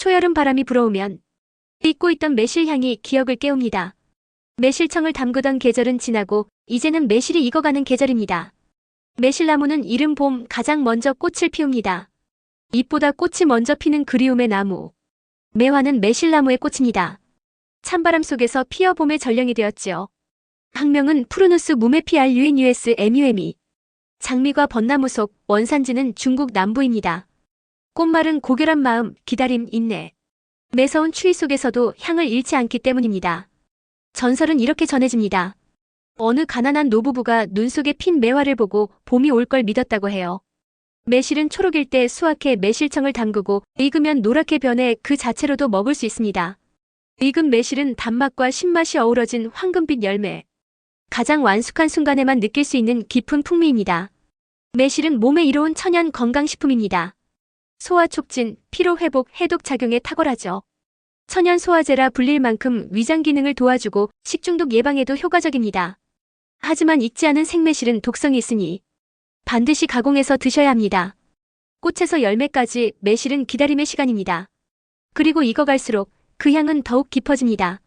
초여름 바람이 불어오면 잊고 있던 매실향이 기억을 깨웁니다. 매실청을 담그던 계절은 지나고 이제는 매실이 익어가는 계절입니다. 매실나무는 이른 봄 가장 먼저 꽃을 피웁니다. 잎보다 꽃이 먼저 피는 그리움의 나무. 매화는 매실나무의 꽃입니다. 찬바람 속에서 피어 봄의 전령이 되었지요. 학명은 푸르누스 무메피알 유인US MUM이. 장미과 벚나무 속 원산지는 중국 남부입니다. 꽃말은 고결한 마음, 기다림, 인내. 매서운 추위 속에서도 향을 잃지 않기 때문입니다. 전설은 이렇게 전해집니다. 어느 가난한 노부부가 눈 속에 핀 매화를 보고 봄이 올 걸 믿었다고 해요. 매실은 초록일 때 수확해 매실청을 담그고 익으면 노랗게 변해 그 자체로도 먹을 수 있습니다. 익은 매실은 단맛과 신맛이 어우러진 황금빛 열매. 가장 완숙한 순간에만 느낄 수 있는 깊은 풍미입니다. 매실은 몸에 이로운 천연 건강식품입니다. 소화 촉진, 피로 회복, 해독 작용에 탁월하죠. 천연 소화제라 불릴 만큼 위장 기능을 도와주고 식중독 예방에도 효과적입니다. 하지만 익지 않은 생매실은 독성이 있으니 반드시 가공해서 드셔야 합니다. 꽃에서 열매까지 매실은 기다림의 시간입니다. 그리고 익어갈수록 그 향은 더욱 깊어집니다.